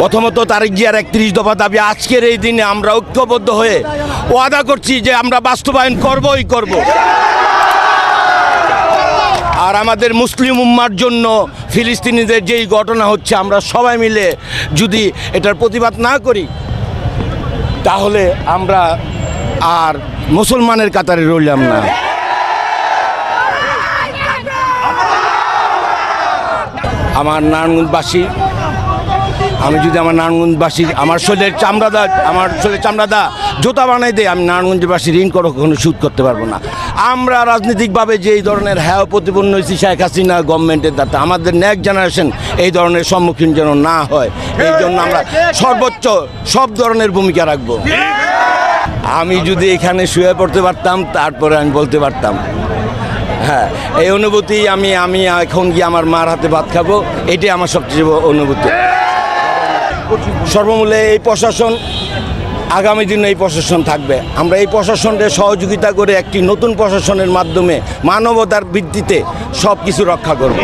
প্রথমত তারেক জিয়ার একত্রিশ দফা দাবি, আজকের এই দিনে আমরা ঐক্যবদ্ধ হয়ে ওয়াদা করছি যে আমরা বাস্তবায়ন করবই করব। আর আমাদের মুসলিম উম্মার জন্য ফিলিস্তিনিদের যেই ঘটনা হচ্ছে, আমরা সবাই মিলে যদি এটার প্রতিবাদ না করি, তাহলে আমরা আর মুসলমানের কাতারে রইলাম না। আমার নারায়ণগঞ্জবাসী আমি যদি আমার নারায়ণগঞ্জবাসী আমার শরীরের চামড়াদা, আমার শরীরের চামড়াদা জুতা বানাই দেয় আমি নারায়ণগঞ্জবাসী ঋণ করো কখনো সুদ করতে পারব না। আমরা রাজনৈতিকভাবে যে এই ধরনের হ্যাঁ প্রতিপন্ন হয়েছি, শেখ হাসিনা গভর্নমেন্টের দ্বারা, আমাদের নেক্সট জেনারেশন এই ধরনের সম্মুখীন যেন না হয়। এই জন্য আমরা সর্বোচ্চ সব ধরনের ভূমিকা রাখব। আমি যদি এখানে শুয়ে পড়তে পারতাম, তারপরে আমি বলতে পারতাম। হ্যাঁ এই অনুভূতি আমি আমি এখন গিয়ে আমার মার হাতে ভাত খাব, এটাই আমার সবচেয়ে অনুভূতি। সর্বমূল্যে এই প্রশাসন আগামী দিনে এই প্রশাসন থাকবে। আমরা এই প্রশাসনের সহযোগিতা করে একটি নতুন প্রশাসনের মাধ্যমে মানবতার ভিত্তিতে সব কিছু রক্ষা করব।